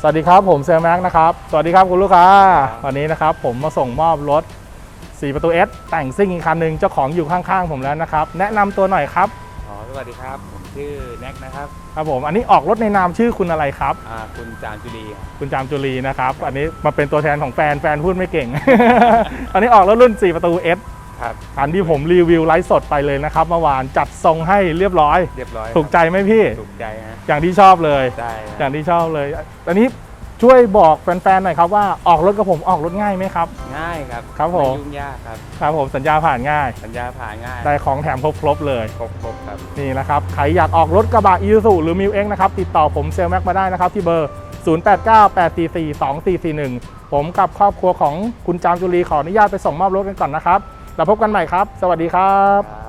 สวัสดีครับผมเซลแม็กนะครับ สวัสดีครับคุณลูกค้า วันนี้นะครับผมมาส่งมอบรถ 4 ประตู S แต่งซิ่งอีกคันหนึ่งเจ้าของอยู่ข้างๆผมแล้วนะครับ แนะนำตัวหน่อยครับ อ๋อสวัสดีครับ ผมชื่อแน็กนะครับครับผม อันนี้ออกรถในนามชื่อคุณอะไรครับ อ่าคุณจางจุลีครับคุณจามจุลีนะครับ อันนี้มาเป็นตัวแทนของแฟน แฟนพูดไม่เก่ง อันนี้ออกรถรุ่น 4 ประตู S ครับคันที่ผมรีวิวไลฟ์สดไปเลยนะครับเมื่อวานจัดทรงให้เรียบร้อย เรียบร้อยถูกใจไหมพี่ ถูกใจฮะอย่างที่ชอบเลยได้อฮะย่างที่ชอบเลย อันนี้ช่วยบอกแฟนๆหน่อยครับว่าออกรถกับผมออกรถง่ายไหมครับ ง่ายครับครับผม ไยุ่งยากครับครับผมสัญญาผ่านง่าย สัญญาผ่านง่ายได้ของแถมครบๆเลย ครบครบครับ นี่นะครับ ใครอยากออกรถกระบะอีซูหรือมิวเอ็กนะครับ ติดต่อผมเซลแม็กมาได้นะครับ ที่เบอร์ 0898442441 ผมกับครอบครัวของคุณจามจุลีขออนุญาตไปส่งมอบรถกันก่อนนะครับ เราพบกันใหม่ครับ สวัสดีครับ